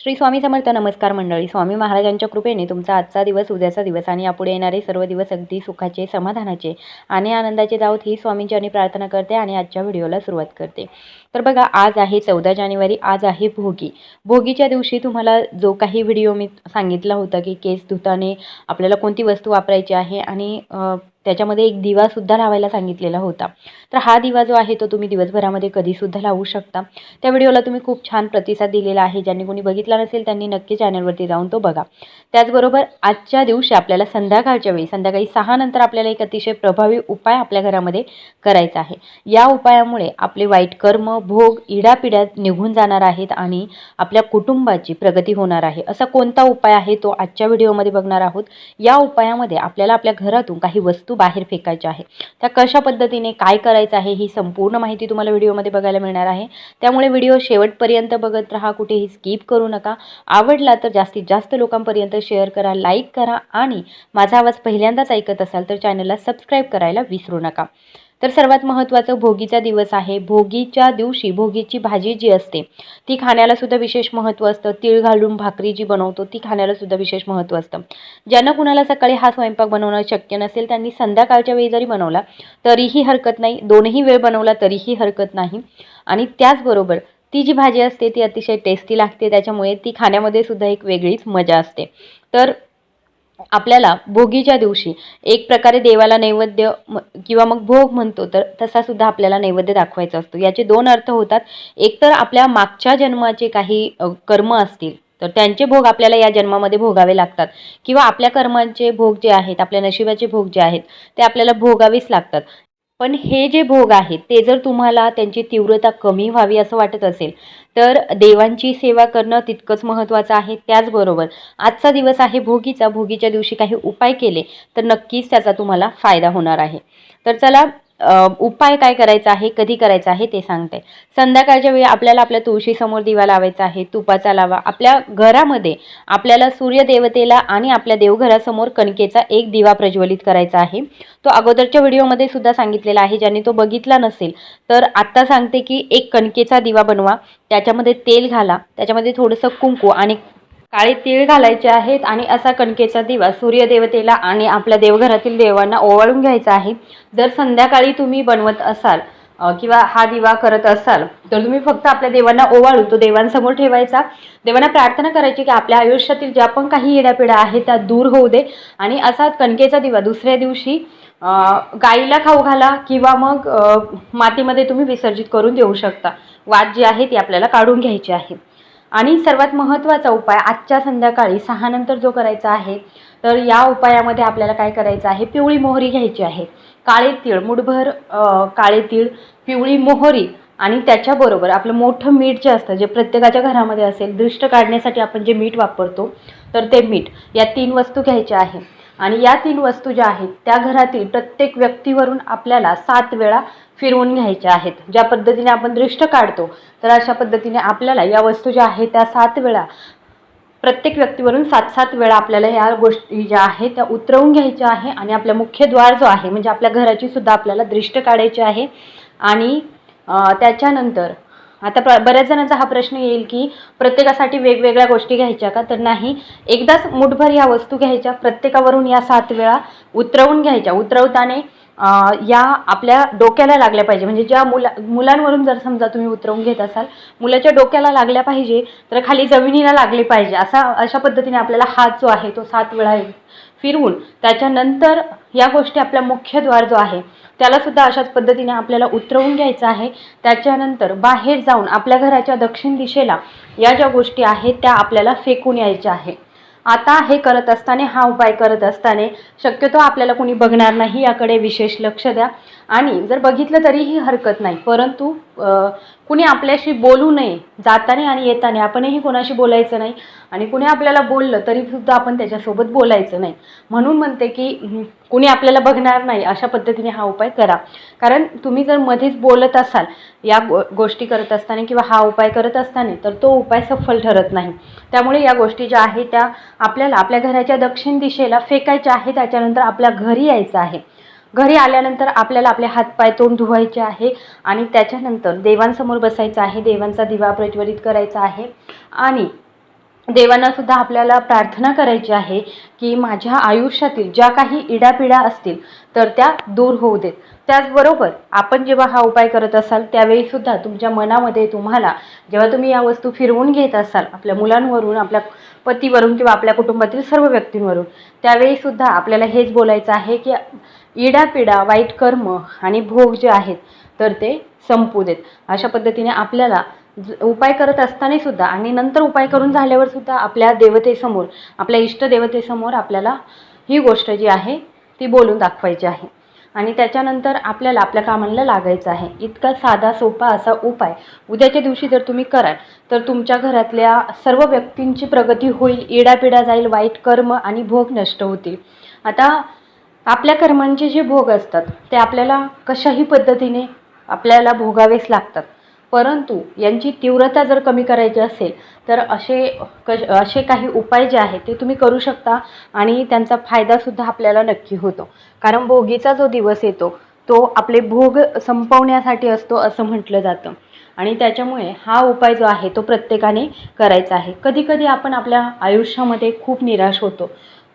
श्री स्वामी समर्थ नमस्कार मंडळी स्वामी महाराजांच्या कृपेने तुमचा आजचा दिवस उद्याचा दिवस आणि यापुढे येणारे सर्व दिवस अगदी सुखाचे समाधानाचे आणि आनंदाचे दावत ही स्वामींची प्रार्थना करते आणि आजच्या व्हिडिओला सुरुवात करते. तर बघा आज आहे चौदा जानेवारी आज आहे भोगी. भोगीच्या दिवशी तुम्हाला जो काही व्हिडिओ मी सांगितला होता की केस धुताने आपल्याला कोणती वस्तू वापरायची आहे आणि त्याच्यामध्ये एक दिवासुद्धा लावायला सांगितलेला होता. तर हा दिवा जो आहे तो तुम्ही दिवसभरामध्ये कधीसुद्धा लावू शकता. त्या व्हिडिओला तुम्ही खूप छान प्रतिसाद दिलेला आहे. ज्यांनी कोणी बघितला नसेल त्यांनी नक्की चॅनलवरती जाऊन तो बघा. त्याचबरोबर आजच्या दिवशी आपल्याला संध्याकाळच्या वेळी संध्याकाळी सहा नंतर आपल्याला एक अतिशय प्रभावी उपाय आपल्या घरामध्ये करायचा आहे. या उपायामुळे आपले वाईट कर्म भोग इडापिड्यात निघून जाणार आहेत आणि आपल्या कुटुंबाची प्रगती होणार आहे. असा कोणता उपाय आहे तो आजच्या व्हिडिओमध्ये बघणार आहोत. या उपायामध्ये आपल्याला आपल्या घरातून काही वस्तू बाहेर फेकायच्या आहे. त्या कशा पद्धतीने काय करायचं आहे ही संपूर्ण माहिती तुम्हाला व्हिडिओमध्ये बघायला मिळणार आहे. त्यामुळे व्हिडिओ शेवटपर्यंत बघत राहा कुठेही स्किप करू नका. आवडला तर जास्तीत जास्त लोकांपर्यंत शेअर करा लाईक करा आणि माझा आवाज पहिल्यांदाच ऐकत असाल तर चॅनलला सबस्क्राईब करायला विसरू नका. तर सर्वात महत्त्वाचं भोगीचा दिवस आहे. भोगीच्या दिवशी भोगीची भाजी जी असते ती खाण्याला सुद्धा विशेष महत्त्व असतं. तीळ घालून भाकरी जी बनवतो ती खाण्याला सुद्धा विशेष महत्त्व असतं. ज्यांना कुणाला सकाळी हा स्वयंपाक बनवणं शक्य नसेल त्यांनी संध्याकाळच्या वेळी जरी बनवला तरीही हरकत नाही. दोनही वेळ बनवला तरीही हरकत नाही. आणि त्याचबरोबर ती जी भाजी असते ती अतिशय टेस्टी लागते. त्याच्यामुळे ती खाण्यामध्ये सुद्धा एक वेगळीच मजा असते. तर आपल्याला भोगीच्या दिवशी एक प्रकारे देवाला नैवेद्य म- किंवा मग भोग म्हणतो तर तसा सुद्धा आपल्याला नैवेद्य दाखवायचा असतो. याचे दोन अर्थ होतात. एक तर आपल्या मागच्या जन्माचे काही कर्म असतील तर त्यांचे भोग आपल्याला या जन्मामध्ये भोगावे लागतात. किंवा आपल्या कर्मांचे भोग जे आहेत आपल्या नशिबाचे भोग जे आहेत ते आपल्याला भोगावेच लागतात. पण हे जे भोग आहेत ते जर तुम्हाला त्यांची तीव्रता कमी व्हावी असं वाटत असेल तर देवांची सेवा करणं तितकंच महत्त्वाचं आहे. त्याचबरोबर आजचा दिवस आहे भोगीचा. भोगीच्या दिवशी काही उपाय केले तर नक्कीच त्याचा तुम्हाला फायदा होणार आहे. तर चला उपाय काय करायचा आहे कधी करायचा आहे ते सांगते. संध्याकाळच्या वेळी आपल्याला आपल्या तुळशीसमोर दिवा लावायचा आहे तुपाचा लावा. आपल्या घरामध्ये आपल्याला सूर्यदेवतेला आणि आपल्या देवघरासमोर कणकेचा एक दिवा प्रज्वलित करायचा आहे. तो अगोदरच्या व्हिडिओमध्ये सुद्धा सांगितलेला आहे ज्यांनी तो बघितला नसेल तर आत्ता सांगते की एक कणकेचा दिवा बनवा. त्याच्यामध्ये तेल घाला. त्याच्यामध्ये थोडंसं कुंकू आणि काळे तीळ घालायचे आहेत आणि असा कणकेचा दिवा सूर्यदेवतेला आणि आपल्या देवघरातील देवांना ओवाळून घ्यायचा आहे. जर संध्याकाळी तुम्ही बनवत असाल किंवा हा दिवा करत असाल तर तुम्ही फक्त आपल्या देवांना ओवाळू तो देवांसमोर ठेवायचा. देवांना प्रार्थना करायची की आपल्या आयुष्यातील ज्या पण काही येड्यापिड्या आहेत त्या दूर होऊ दे. आणि असा कणकेचा दिवा दुसऱ्या दिवशी गाईला खाऊ घाला किंवा मग मातीमध्ये तुम्ही विसर्जित करून देऊ शकता. वाद जी आहे ती आपल्याला काढून घ्यायची आहे. आणि सर्वात महत्त्वाचा उपाय आजच्या संध्याकाळी सहानंतर जो करायचा आहे तर या उपायामध्ये आपल्याला काय करायचं आहे? पिवळी मोहरी घ्यायची आहे. काळे तीळ मुठभर काळे तीळ पिवळी मोहरी आणि त्याच्याबरोबर आपलं मोठं मीठ जे असतं जे प्रत्येकाच्या घरामध्ये असेल दृष्ट काढण्यासाठी आपण जे मीठ वापरतो तर ते मीठ. या तीन वस्तू घ्यायच्या आहे. आणि या तीन वस्तू ज्या आहेत त्या घरातील प्रत्येक व्यक्तीवरून आपल्याला सात वेळा फिरवून घ्यायच्या आहेत. ज्या पद्धतीने आपण दृष्ट काढतो तर अशा पद्धतीने आपल्याला या वस्तू ज्या आहेत त्या सात वेळा प्रत्येक व्यक्तीवरून सात सात वेळा आपल्याला या गोष्टी ज्या आहेत त्या उतरवून घ्यायच्या आहे आणि आपल्या मुख्य द्वार जो आहे म्हणजे आपल्या घराची सुद्धा आपल्याला दृष्ट काढायची आहे. आणि त्याच्यानंतर आता प्र बऱ्याच जणांचा हा प्रश्न येईल की प्रत्येकासाठी वेगवेगळ्या गोष्टी घ्यायच्या का? तर नाही. एकदाच मुठभर या वस्तू घ्यायच्या प्रत्येकावरून या सात वेळा उतरवून घ्यायच्या. उतरवताना या आपल्या डोक्याला लागल्या पाहिजे. म्हणजे ज्या मुला मुलांवरून जर समजा तुम्ही उतरवून घेत असाल मुलाच्या डोक्याला लागल्या पाहिजे तर खाली जमिनीला लागले पाहिजे. असा अशा पद्धतीने आपल्याला हात जो आहे तो सात वेळा फिरवून त्याच्यानंतर या गोष्टी आपला मुख्य द्वार जो आहे त्यालासुद्धा अशाच पद्धतीने आपल्याला उतरवून घ्यायचं आहे. त्याच्यानंतर बाहेर जाऊन आपल्या घराच्या दक्षिण दिशेला या ज्या गोष्टी आहेत त्या आपल्याला फेकून यायच्या आहे. आता हे करत असताना हा उपाय करत असताना शक्यतो आपल्याला कोणी बघणार नाही याकडे विशेष लक्ष द्या. आणि जर बघितलं तरीही हरकत नाही परंतु कुणी आपल्याशी बोलू नये जाताना आणि येताना. आपणही कोणाशी बोलायचं नाही. आणि कुणी आपल्याला बोललं तरीसुद्धा आपण त्याच्यासोबत बोलायचं नाही. म्हणून म्हणते की कुणी आपल्याला बघणार नाही अशा पद्धतीने हा उपाय करा. कारण तुम्ही जर मध्येच बोलत असाल या गो गोष्टी करत असताना किंवा हा उपाय करत असताना तर तो उपाय सफल ठरत नाही. त्यामुळे या गोष्टी ज्या आहेत त्या आपल्याला आपल्या घराच्या दक्षिण दिशेला फेकायच्या आहे त्याच्यानंतर आपल्या घरी यायचं आहे. घरी आल्यानंतर आपल्याला आपले हातपाय तोंड धुवायचे आहे आणि त्याच्यानंतर देवांसमोर बसायचं आहे देवांचा दिवा प्रज्वलित करायचा आहे. आणि देवांना सुद्धा आपल्याला प्रार्थना करायची आहे की माझ्या आयुष्यातील ज्या काही इडापिडा असतील तर त्या दूर होऊ देत. त्याचबरोबर आपण जेव्हा हा उपाय करत असाल त्यावेळी सुद्धा तुमच्या मनामध्ये तुम्हाला जेव्हा तुम्ही या वस्तू फिरवून घेत असाल आपल्या मुलांवरून आपल्या पतीवरून किंवा आपल्या कुटुंबातील सर्व व्यक्तींवरून त्यावेळी सुद्धा आपल्याला हेच बोलायचं आहे की इडापिडा वाईट कर्म आणि भोग जे आहेत तर ते संपू देत. अशा पद्धतीने आपल्याला उपाय करत असताना सुद्धा आणि नंतर उपाय करून झाल्यावर सुद्धा आपल्या देवतेसमोर आपल्या इष्टदेवतेसमोर आपल्याला ही गोष्ट जी आहे ती बोलून दाखवायची आहे. आणि त्याच्यानंतर आपल्याला आपल्या कामाला लागायचं आहे. इतका साधा सोपा असा उपाय उद्याच्या दिवशी जर तुम्ही कराल तर तुमच्या घरातल्या सर्व व्यक्तींची प्रगती होईल इडापिडा जाईल वाईट कर्म आणि भोग नष्ट होतील. आता आपल्या कर्मांचे जे भोग असतात ते आपल्याला कशाही पद्धतीने आपल्याला भोगावेच लागतात. परंतु यांची तीव्रता जर कमी करायची असेल तर असे कश असे काही उपाय जे आहेत ते तुम्ही करू शकता आणि त्यांचा फायदासुद्धा आपल्याला नक्की होतो. कारण भोगीचा जो दिवस येतो तो आपले भोग संपवण्यासाठी असतो असं म्हटलं जातं. आणि त्याच्यामुळे हा उपाय जो आहे तो प्रत्येकाने करायचा आहे. कधीकधी आपण आपल्या आयुष्यामध्ये खूप निराश होतो.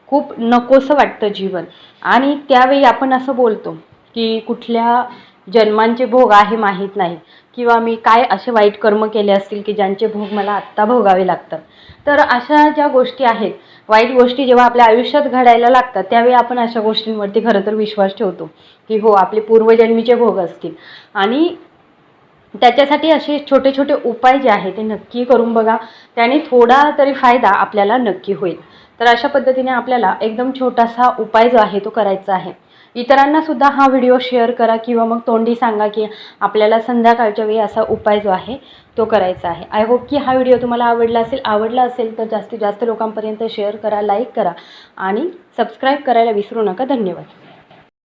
खूप नकोसं वाटतं जीवन. आणि त्यावेळी आपण असं बोलतो की कुठल्या जन्मांचे भोग आहे माहीत नाही. किंवा मी काय असे वाईट कर्म केले असतील की ज्यांचे भोग मला आत्ता भोगावे लागतात? तर अशा ज्या गोष्टी आहेत वाईट गोष्टी जेव्हा आपल्या आयुष्यात घडायला लागतात त्यावेळी आपण अशा गोष्टींवरती खरं तर विश्वास ठेवतो की हो आपले पूर्वजन्मीचे भोग असतील. आणि त्याच्यासाठी असे छोटे छोटे उपाय जे आहे ते नक्की करून बघा. त्याने थोडा तरी फायदा आपल्याला नक्की होईल. तर अशा पद्धतीने आपल्याला एकदम छोटासा उपाय जो आहे तो करायचा आहे. इतरांना सुद्धा हा व्हिडिओ शेअर करा किंवा मग तोंडी सांगा की आपल्याला संध्याकाळच्या वेळी असा उपाय जो आहे तो करायचा आहे. आय होप की हा व्हिडिओ तुम्हाला आवडला असेल आवडला असेल तर जास्तीत जास्त लोकांपर्यंत शेअर करा लाईक करा आणि सबस्क्राईब करायला विसरू नका. धन्यवाद.